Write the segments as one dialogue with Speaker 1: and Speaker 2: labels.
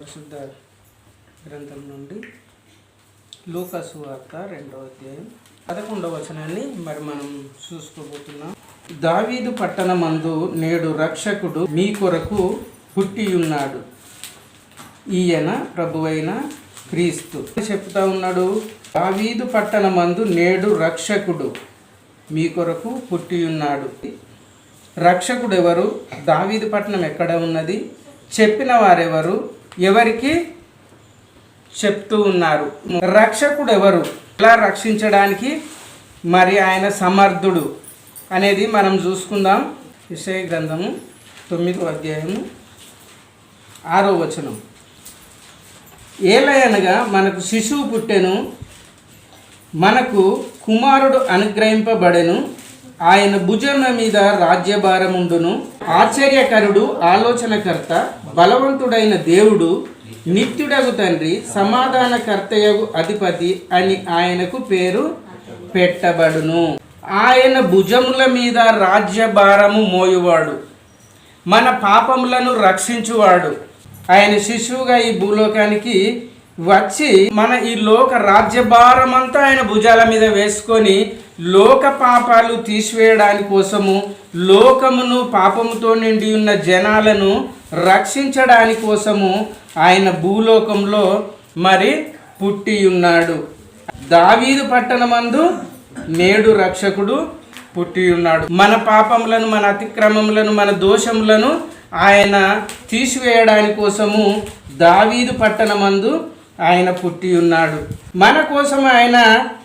Speaker 1: పరిశుద్ధ గ్రంథం నుండి లూకాసు వార్త రెండవ అధ్యాయం పదకొండవ వచనాన్ని మరి మనం చూసుకోబోతున్నాం. దావీదు పట్టణమందు నేడు రక్షకుడు మీ కొరకు పుట్టి ఉన్నాడు ఈయన ప్రభువైన క్రీస్తు. చెప్తా ఉన్నాడు దావీదు పట్టణమందు నేడు రక్షకుడు మీ కొరకు పుట్టి ఉన్నాడు రక్షకుడు ఎవరు దావీదు పట్టణం ఎక్కడ ఉన్నది? చెప్పిన వారెవరు? ఎవరికి చెప్తూ ఉన్నారు. రక్షకుడు ఎవరు ఎలా రక్షించడానికి మరి ఆయన సమర్థుడు అనేది మనం చూసుకుందాం. విషయ గ్రంథము తొమ్మిదో అధ్యాయము ఆరో వచనం. ఏలయనగా మనకు శిశువు పుట్టెను మనకు కుమారుడు అనుగ్రహింపబడెను ఆయన భుజముల మీద రాజ్యభారముండును. ఆశ్చర్యకరుడు ఆలోచనకర్త బలవంతుడైన దేవుడు నిత్యుడగు తండ్రి సమాధానకర్తయగు అధిపతి అని ఆయనకు పేరు పెట్టబడును. ఆయన భుజముల మీద రాజ్యభారము మోయువాడు. మన పాపములను రక్షించువాడు. ఆయన శిశువుగా ఈ భూలోకానికి వచ్చి మన ఈ లోక రాజ్యభారం అంతా ఆయన భుజాల మీద వేసుకొని లోక పాపాలు తీసివేయడానికి కోసము లోకమును పాపముతో నిండి ఉన్న జనాలను రక్షించడాని కోసము ఆయన భూలోకంలో మరి పుట్టి ఉన్నాడు దావీదు పట్టణమందు నేడు రక్షకుడు పుట్టి ఉన్నాడు మన పాపములను మన అతిక్రమములను మన దోషములను ఆయన తీసివేయడాని కోసము దావీదు పట్టణమందు ఆయన పుట్టి ఉన్నాడు. మన కోసం ఆయన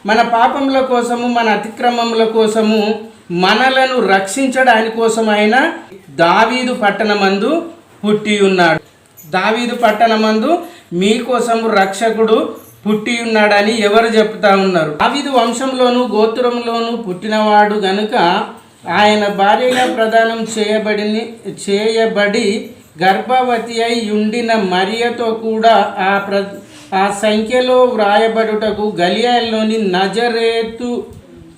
Speaker 1: మన పాపముల కోసము మన అతిక్రమముల కోసము మనలను రక్షించడాని కోసం ఆయన దావీదు పట్టణమందు పుట్టి ఉన్నాడు. దావీదు పట్టణమందు మీకోసము రక్షకుడు పుట్టి ఉన్నాడని ఎవరు చెప్తా ఉన్నారు? దావీదు వంశంలోను గోత్రంలోను పుట్టినవాడు గనుక ఆయన భార్యగా ప్రదానం చేయబడి చేయబడి గర్భవతి అయి ఉండిన మరియతో కూడా ఆ ప్ర ఆ సంఖ్యలో వ్రాయబడుటకు గలియాలోని నజరేతు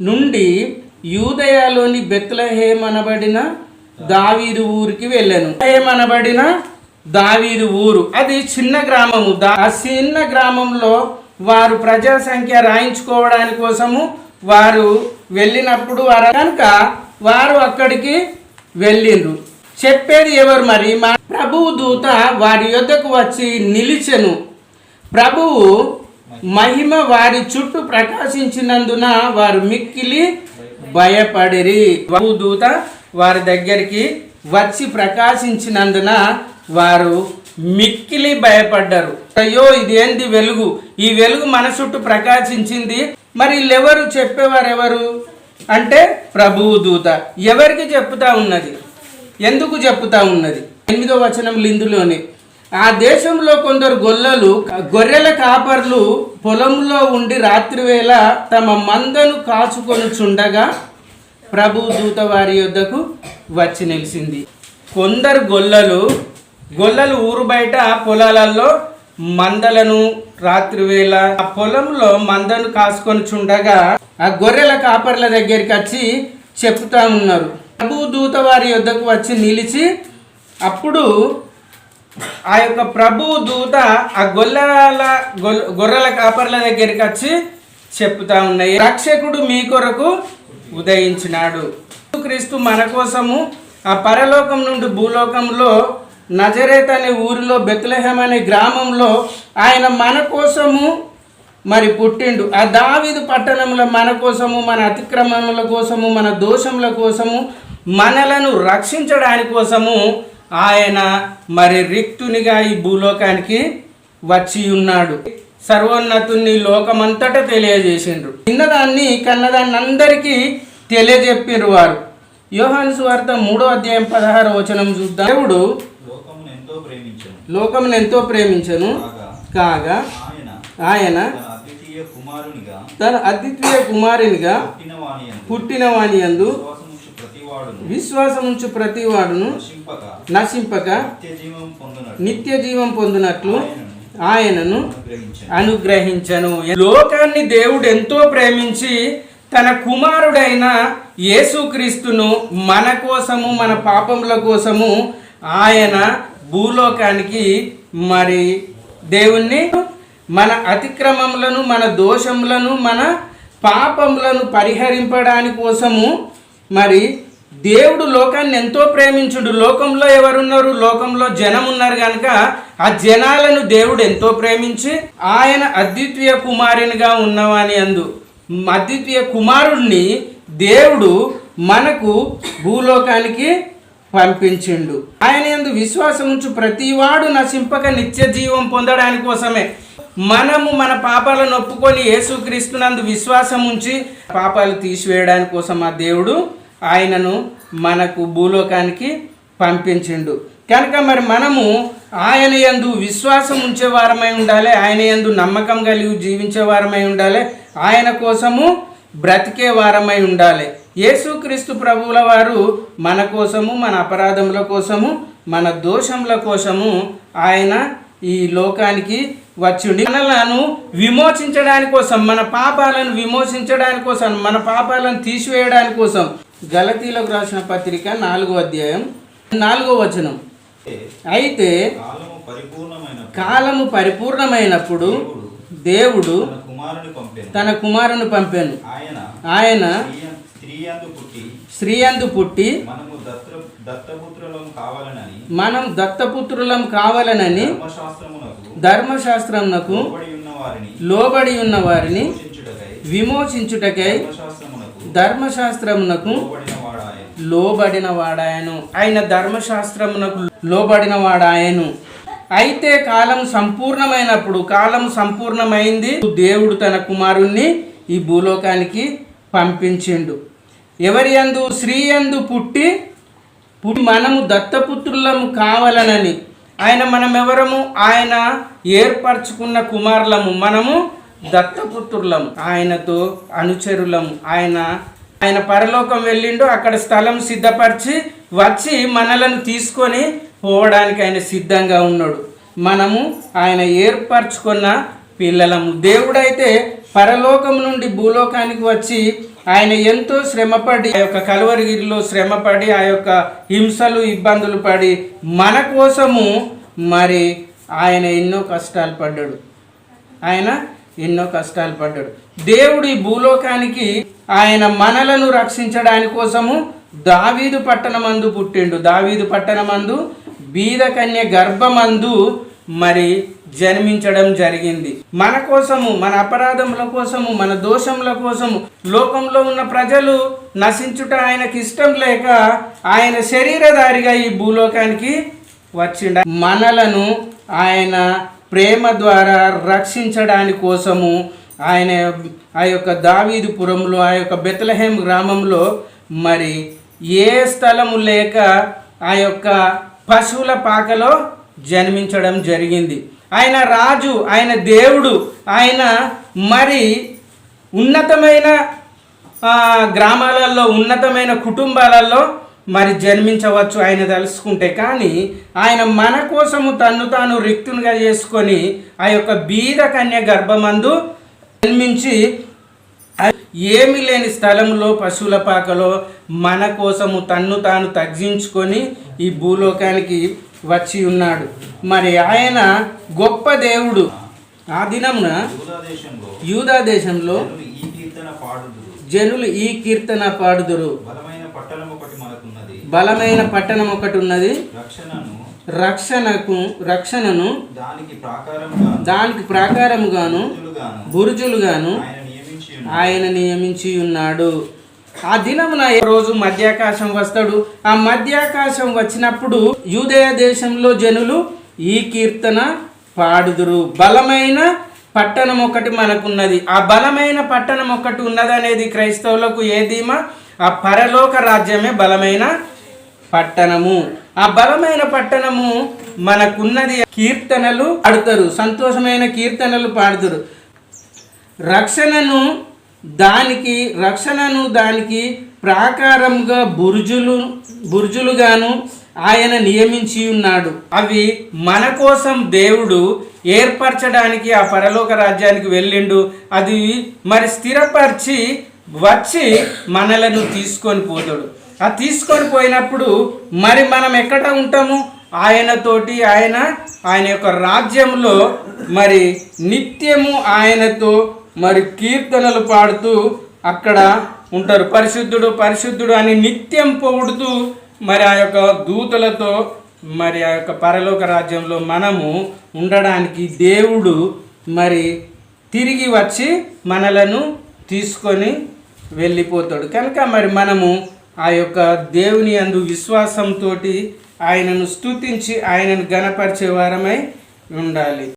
Speaker 1: నుండి యూదయాలోని బెత్లహేమనబడిన దావీదు ఊరికి వెళ్ళాను. ఏమనబడిన దావీదు ఊరు. అది చిన్న గ్రామము. దా ఆ చిన్న గ్రామంలో వారు ప్రజా సంఖ్య రాయించుకోవడాని కోసము వారు వెళ్ళినప్పుడు వారు కనుక వారు అక్కడికి వెళ్ళిండ్రు. చెప్పేది ఎవరు మరి? మా ప్రభు దూత వారి యొద్దకు వచ్చి నిలిచెను. ప్రభువు మహిమ వారి చుట్టూ ప్రకాశించినందున వారు మిక్కిలి భయపడిరి. ప్రభు దూత వారి దగ్గరికి వచ్చి ప్రకాశించినందున వారు మిక్కిలి భయపడ్డారు. అయ్యో ఇది ఏంది వెలుగు? ఈ వెలుగు మన చుట్టూ ప్రకాశించింది. మరి వీళ్ళెవరు చెప్పేవారు ఎవరు అంటే ప్రభువు దూత. ఎవరికి చెప్తా ఉన్నది? ఎందుకు చెప్తా ఉన్నది? ఎనిమిదో వచనం లిందులోనే ఆ దేశంలో కొందరు గొల్లలు గొర్రెల కాపర్లు పొలంలో ఉండి రాత్రివేళ తమ మందను కాచుకొని చుండగా ప్రభు దూత వారి యొద్దకు వచ్చి నిలిచింది. కొందరు గొల్లలు గొల్లలు ఊరు బయట పొలాలలో మందలను రాత్రివేళ ఆ పొలంలో మందను కాసుకొని చుండగా ఆ గొర్రెల కాపర్ల దగ్గరికి వచ్చి చెప్తా ఉన్నారు. ప్రభు దూత వారి యొద్దకు వచ్చి నిలిచి అప్పుడు ఆ యొక్క ప్రభు దూత ఆ గొల్లల గొర్రెల కాపర్ల దగ్గరికి వచ్చి చెప్తా ఉన్నాయి రక్షకుడు మీ కొరకు ఉదయించినాడు. క్రీస్తు మన కోసము ఆ పరలోకం నుండి భూలోకంలో నజరేత్ అనే ఊరిలో బెత్లహేమ్ అనే గ్రామంలో ఆయన మన కోసము మరి పుట్టిండు. ఆ దావీదు పట్టణంలో మన కోసము మన అతిక్రమముల కోసము మన దోషముల కోసము మనలను రక్షించడాని కోసము ఆయన మరి రిక్తునిగా ఈ భూలోకానికి వచ్చి ఉన్నాడు సర్వోన్నతుని లోకమంతటా తెలియజేసిండ్రు. చిన్నదాన్ని కన్నదాన్ని అందరికీ తెలియజెప్పిర్రు వారు. యోహాను సువార్త మూడో అధ్యాయం పదహారు వచనం చూద్దాం. దేవుడు
Speaker 2: లోకమును ఎంతో ప్రేమించను. కాగా ఆయన తన అద్వితీయ కుమారునిగా
Speaker 1: తన అద్వితీయ
Speaker 2: విశ్వాసముంచు
Speaker 1: ప్రతి వాడును
Speaker 2: నశింపక నిత్య జీవం పొందునట్లు ఆయనను అనుగ్రహించను.
Speaker 1: లోకాన్ని దేవుడు ఎంతో ప్రేమించి తన కుమారుడైన యేసుక్రీస్తును మన కోసము మన పాపముల కోసము ఆయన భూలోకానికి మరి దేవుణ్ణి మన అతిక్రమములను మన దోషములను మన పాపములను పరిహరింపడానికి కోసము మరి దేవుడు లోకాన్ని ఎంతో ప్రేమించుడు. లోకంలో ఎవరున్నారు? లోకంలో జనం ఉన్నారు కనుక ఆ జనాలను దేవుడు ఎంతో ప్రేమించి ఆయన అద్వితీయ కుమారునిగా ఉన్నవాని అందు. అద్వితీయ కుమారుణ్ణి దేవుడు మనకు భూలోకానికి పంపించిండు. ఆయన ఎందు విశ్వాసం ఉంచు ప్రతివాడు నశింపక నిత్య జీవం పొందడానికి కోసమే. మనము మన పాపాలను ఒప్పుకొని యేసుక్రీస్తునందు విశ్వాసం ఉంచి పాపాలు తీసివేయడానికి కోసం ఆ దేవుడు ఆయనను మనకు భూలోకానికి పంపించిండు. కనుక మరి మనము ఆయన యందు విశ్వాసం ఉంచే వారమై ఉండాలి ఆయన యందు నమ్మకం కలిగి జీవించే వారమై ఉండాలి ఆయన కోసము బ్రతికే వారమై ఉండాలి. యేసుక్రీస్తు ప్రభువుల వారు మన కోసము మన అపరాధముల కోసము మన దోషముల కోసము ఆయన ఈ లోకానికి వచ్చిండి. మనలను విమోచించడానికి కోసం మన పాపాలను విమోచించడానికి కోసం మన పాపాలను తీసివేయడానికి కోసం గలతీలకు రాసిన పత్రిక నాలుగో అధ్యాయం నాలుగో వచనం. అయితే
Speaker 2: కాలము పరిపూర్ణమైన
Speaker 1: కాలము పరిపూర్ణమైనప్పుడు దేవుడు
Speaker 2: తన కుమారుని పంపాను. ఆయన స్త్రీయందు పుట్టి
Speaker 1: మనం దత్తపుత్రులం కావాలనని
Speaker 2: ధర్మశాస్త్రమునకు లోబడి ఉన్న వారిని
Speaker 1: విమోచించుటకై
Speaker 2: ధర్మశాస్త్రమునకు లోబడిన వాడాయను
Speaker 1: ఆయన ధర్మశాస్త్రమునకు లోబడిన వాడాయను అయితే కాలం సంపూర్ణమైనప్పుడు కాలం సంపూర్ణమైంది. దేవుడు తన కుమారుణ్ణి ఈ భూలోకానికి పంపించిండు. ఎవరి యందు? స్త్రీ యందు పుట్టి మనము దత్తపుత్రులము కావాలనని. ఆయన మనమెవరము? ఆయన ఏర్పరచుకున్న కుమారులము. మనము దత్తపుత్రులం ఆయనతో అనుచరులం. ఆయన ఆయన పరలోకం వెళ్ళిండు అక్కడ స్థలం సిద్ధపరిచి వచ్చి మనలను తీసుకొని పోవడానికి ఆయన సిద్ధంగా ఉన్నాడు. మనము ఆయన ఏర్పరచుకున్న పిల్లలము. దేవుడైతే పరలోకం నుండి భూలోకానికి వచ్చి ఆయన ఎంతో శ్రమపడి ఆ యొక్క కలువరిగిరిలో శ్రమపడి ఆ యొక్క హింసలు ఇబ్బందులు పడి మన కోసము మరి ఆయన ఎన్నో కష్టాలు పడ్డాడు. ఆయన ఎన్నో కష్టాలు పడ్డాడు. దేవుడు ఈ భూలోకానికి ఆయన మనలను రక్షించడానికి కోసము దావీదు పట్టణమందు పుట్టిండు. దావీదు పట్టణమందు బీద కన్య గర్భమందు మరి జన్మించడం జరిగింది. మన కోసము మన అపరాధముల కోసము మన దోషముల కోసము లోకంలో ఉన్న ప్రజలు నశించుట ఆయనకి ఇష్టం లేక ఆయన శరీరధారిగా ఈ భూలోకానికి వచ్చిండ. మనలను ఆయన ప్రేమ ద్వారా రక్షించడానికి కోసము ఆయన ఆ యొక్క దావీదుపురంలో ఆ యొక్క బెతలహేం గ్రామంలో మరి ఏ స్థలము లేక ఆ యొక్క పశువుల పాకలో జన్మించడం జరిగింది. ఆయన రాజు ఆయన దేవుడు ఆయన మరి ఉన్నతమైన గ్రామాలలో ఉన్నతమైన కుటుంబాలలో మరి జన్మించవచ్చు ఆయన తెలుసుకుంటే. కానీ ఆయన మన కోసము తన్ను తాను రిక్తునిగా చేసుకొని ఆ యొక్క బీద కన్య గర్భమందు జన్మించి ఏమి లేని స్థలంలో పశువుల పాకలో మన కోసము తన్ను తాను తగ్గించుకొని ఈ భూలోకానికి వచ్చి ఉన్నాడు. మరి ఆయన గొప్ప దేవుడు. ఆ దినమున
Speaker 2: యూదా దేశంలో
Speaker 1: యూదా దేశంలో
Speaker 2: జనులు ఈ కీర్తన పాడుదురు
Speaker 1: జనులు ఈ కీర్తన పాడుదురు
Speaker 2: బలమైన పట్టణం ఒకటి మనకున్నది
Speaker 1: బలమైన పట్టణం ఒకటి ఉన్నది. రక్షణకు రక్షణను
Speaker 2: దానికి
Speaker 1: ప్రాకారముగాను
Speaker 2: గాను
Speaker 1: బురుజులుగాను ఆయన నియమించి ఉన్నాడు. ఆ దినమున ఏ రోజు మధ్యాకాశం వస్తాడు? ఆ మధ్యాకాశం వచ్చినప్పుడు యూదయ దేశంలో జనులు ఈ కీర్తన పాడుదురు. బలమైన పట్టణం ఒకటి మనకున్నది. ఆ బలమైన పట్టణం ఒకటి ఉన్నదనేది క్రైస్తవులకు ఏ ధీమా? ఆ పరలోక రాజ్యమే బలమైన పట్టణము. ఆ బలమైన పట్టణము మనకున్నది కీర్తనలు పాడుతారు సంతోషమైన కీర్తనలు పాడుతారు. రక్షణను దానికి రక్షణను దానికి ప్రాకారంగా బురుజులు బురుజులుగాను ఆయన నియమించి ఉన్నాడు. అవి మన కోసం దేవుడు ఏర్పరచడానికి ఆ పరలోక రాజ్యానికి వెళ్ళిండు. అది మరి స్థిరపరిచి వచ్చి మనలను తీసుకొని పోతాడు. ఆ తీసుకొని పోయినప్పుడు మరి మనం ఎక్కడ ఉంటాము? ఆయనతోటి ఆయన ఆయన యొక్క రాజ్యంలో మరి నిత్యము ఆయనతో మరి కీర్తనలు పాడుతూ అక్కడ ఉంటారు. పరిశుద్ధుడు పరిశుద్ధుడు అని నిత్యం పొగుడుతూ మరి ఆ యొక్క దూతలతో మరి ఆ యొక్క పరలోక రాజ్యంలో మనము ఉండడానికి దేవుడు మరి తిరిగి వచ్చి మనలను తీసుకొని వెళ్ళిపోతాడు. కనుక మరి మనము ఆ యొక్క దేవుని అందు విశ్వాసంతో ఆయనను స్తుతించి ఆయనను గణపరిచే వారమై ఉండాలి.